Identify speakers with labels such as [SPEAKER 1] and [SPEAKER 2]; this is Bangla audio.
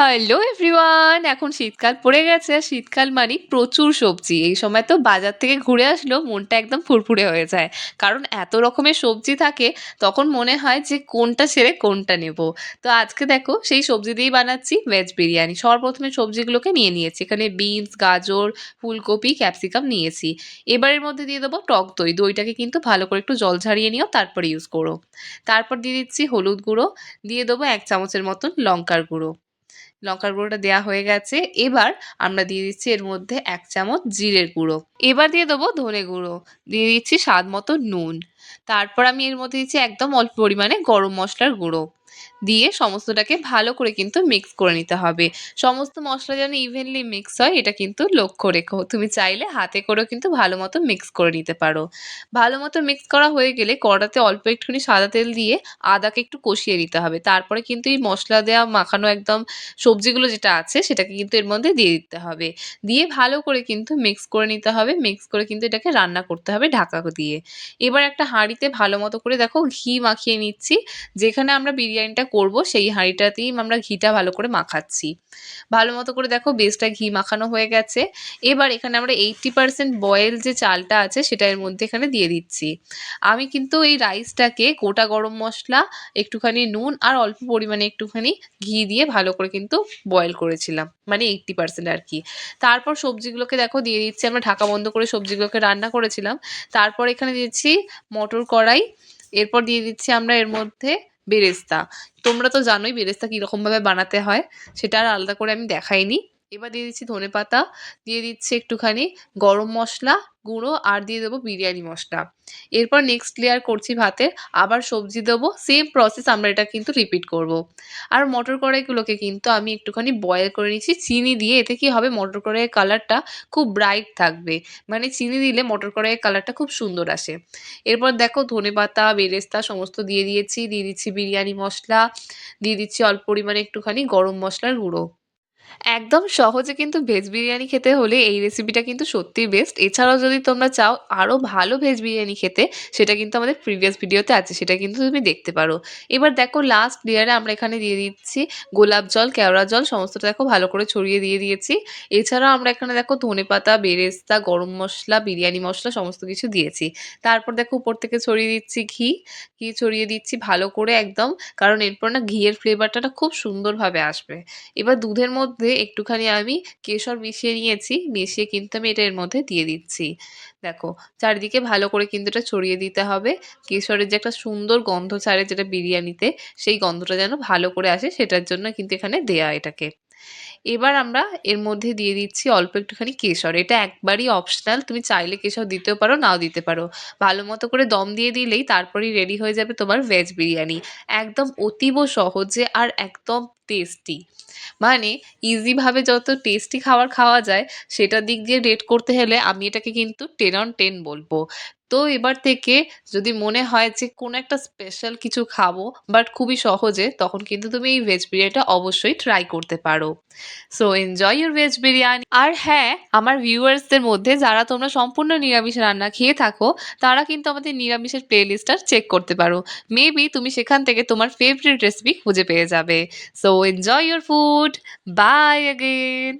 [SPEAKER 1] হ্যালো এভরিওয়ান, এখন শীতকাল পড়ে গেছে। শীতকাল মানে প্রচুর সবজি। এই সময় তো বাজার থেকে ঘুরে আসলেও মনটা একদম ফুরফুরে হয়ে যায়। কারণ এত রকমের সবজি থাকে, তখন মনে হয় যে কোনটা ছেড়ে কোনটা নেব। তো আজকে দেখো, সেই সবজি দিয়েই বানাচ্ছি ভেজ বিরিয়ানি। সবার প্রথমে সবজিগুলোকে নিয়ে নিয়েছি। এখানে বিনস গাজর, ফুলকপি ক্যাপসিকাম নিয়েছি। এবারের মধ্যে দিয়ে দেবো টক দই। দইটাকে কিন্তু ভালো করে একটু জল ঝারিয়ে নিও, তারপর ইউজ করো। তারপর দিয়ে দিচ্ছি হলুদ গুঁড়ো। দিয়ে দেবো এক চামচের মতন লঙ্কার গুঁড়ো। লঙ্কার গুঁড়োটা দেওয়া হয়ে গেছে। এবার আমরা দিয়ে দিচ্ছি এর মধ্যে এক চামচ জিরের গুঁড়ো। এবার দিয়ে দেবো ধনে গুঁড়ো। দিয়ে দিচ্ছি স্বাদ মতো নুন। তারপর আমি এর মধ্যে দিচ্ছি একদম অল্প পরিমাণে গরম মশলার গুঁড়ো। দিয়ে সমস্তটাকে ভালো করে কিন্তু মিক্স করে নিতে হবে। সমস্ত মশলা যেন ইভেনলি মিক্স হয়, এটা কিন্তু লক্ষ্য রেখো। তুমি চাইলে হাতে করেও কিন্তু ভালো মতো মিক্স করে নিতে পারো। ভালো মতো মিক্স করা হয়ে গেলে কড়াতে অল্প একটুখানি সাদা তেল দিয়ে আদাকে একটু কষিয়ে নিতে হবে। তারপরে কিন্তু এই মশলা দেওয়া মাখানো একদম সবজিগুলো যেটা আছে, সেটাকে কিন্তু এর মধ্যে দিয়ে দিতে হবে। দিয়ে ভালো করে কিন্তু মিক্স করে নিতে হবে। মিক্স করে কিন্তু এটাকে রান্না করতে হবে ঢাকা দিয়ে। এবার একটা হাঁড়িতে ভালো মতো করে দেখো ঘি মাখিয়ে নিচ্ছি। যেখানে আমরা বিরিয়ানিটা করব, সেই হাঁড়িটাতেই আমরা ঘিটা ভালো করে মাখাচ্ছি। ভালো মতো করে দেখো বেসটা ঘি মাখানো হয়ে গেছে। এবার এখানে আমরা এইটটি পারসেন্ট বয়েল যে চালটা আছে, সেটা এর মধ্যে এখানে দিয়ে দিচ্ছি। আমি কিন্তু এই রাইসটাকে গোটা গরম মশলা, একটুখানি নুন আর অল্প পরিমাণে একটুখানি ঘি দিয়ে ভালো করে কিন্তু বয়েল করেছিলাম। মানে এইটটি পারসেন্ট আর কি। তারপর সবজিগুলোকে দেখো দিয়ে দিচ্ছি, আমরা ঢাকা বন্ধ করে সবজিগুলোকে রান্না করেছিলাম। তারপর এখানে দিচ্ছি মটর কড়াই। এরপর দিয়ে দিচ্ছি আমরা এর মধ্যে বেরেস্তা। তোমরা তো জানোই বেরেস্তা কীরকমভাবে বানাতে হয় সেটা আর আলাদা করে আমি দেখাইনি। এবার দিয়ে দিচ্ছি ধনে পাতা, দিয়ে দিচ্ছি একটুখানি গরম মশলা গুঁড়ো আর দিয়ে দেবো বিরিয়ানি মশলা। এরপর নেক্সট লেয়ার করছি ভাতের, আবার সবজি দেবো সেম প্রসেস আমরা এটা কিন্তু রিপিট করব। আর মটর কড়াইগুলোকে কিন্তু আমি একটুখানি বয়েল করে নিচ্ছি, চিনি দিয়ে এতে কি হবে মটর কড়াইয়ের কালারটা খুব ব্রাইট থাকবে। মানে চিনি দিলে মটর কড়াইয়ের কালারটা খুব সুন্দর আসে। এরপর দেখো ধনে পাতা, বেরেস্তা সমস্ত দিয়ে দিয়েছি, দিয়ে দিচ্ছি বিরিয়ানি মশলা, দিয়ে দিচ্ছি অল্প পরিমাণে একটুখানি গরম মশলার গুঁড়ো। একদম সহজে কিন্তু ভেজ বিরিয়ানি খেতে হলে এই রেসিপিটা কিন্তু সত্যিই বেস্ট এছাড়াও যদি তোমরা চাও আরও ভালো ভেজ বিরিয়ানি খেতে, সেটা কিন্তু আমাদের প্রিভিয়াস ভিডিওতে আছে, সেটা কিন্তু তুমি দেখতে পারো। এবার দেখো লাস্ট লেয়ারে আমরা এখানে দিয়ে দিচ্ছি গোলাপ জল, কেওড়া জল, সমস্তটা দেখো ভালো করে ছড়িয়ে দিয়ে দিয়েছি। এছাড়াও আমরা এখানে দেখো ধনে পাতা, বেরেস্তা, গরম মশলা, বিরিয়ানি মশলা সমস্ত কিছু দিয়েছি। তারপর দেখো উপর থেকে ছড়িয়ে দিচ্ছি ঘি। ঘি ছড়িয়ে দিচ্ছি ভালো করে একদম, কারণ এরপর না ঘিয়ের ফ্লেভারটা খুব সুন্দরভাবে আসবে। এবার দুধের মধ্যে একটুখানি আমি কেশর মিশিয়ে নিয়েছি, মিশিয়ে কিন্তু আমি এটা এর মধ্যে দিয়ে দিচ্ছি। দেখো, চারিদিকে ভালো করে কিন্তু এটা ছড়িয়ে দিতে হবে। কেশরের যে একটা সুন্দর গন্ধ ছাড়ে যেটা বিরিয়ানিতে, সেই গন্ধটা যেন ভালো করে আসে, সেটার জন্য কিন্তু এখানে দেয়া এটাকে। এবার আমরা এর মধ্যে দিয়ে দিচ্ছি অল্প একটুখানি কেশর। এটা একবারই অপশনাল তুমি চাইলে কেশর দিতেও পারো, নাও দিতে পারো। ভালো মতো করে দম দিয়ে দিলেই তারপরেই রেডি হয়ে যাবে তোমার ভেজ বিরিয়ানি। একদম অতীব সহজে আর একদম টেস্টি মানে ইজিভাবে যত টেস্টি খাবার খাওয়া যায় সেটার দিক দিয়ে রেট করতে হলে আমি এটাকে কিন্তু টেন অন টেন বলব। তো এবার থেকে যদি মনে হয় যে কোনো একটা স্পেশাল কিছু খাব বাট খুবই সহজে, তখন কিন্তু তুমি এই ভেজ বিরিয়ানিটা অবশ্যই ট্রাই করতে পারো। So enjoy your veg biryani. আর হ্যাঁ আমার ভিউয়ার্সদের মধ্যে যারা তোমরা সম্পূর্ণ নিরামিষ রান্না খেয়ে থাকো, তারা কিন্তু আমাদের নিরামিষের প্লেলিস্টটা চেক করতে পারো। মেবি তুমি সেখান থেকে তোমার ফেভারিট রেসিপি খুঁজে পেয়ে যাবে। So enjoy your food bye again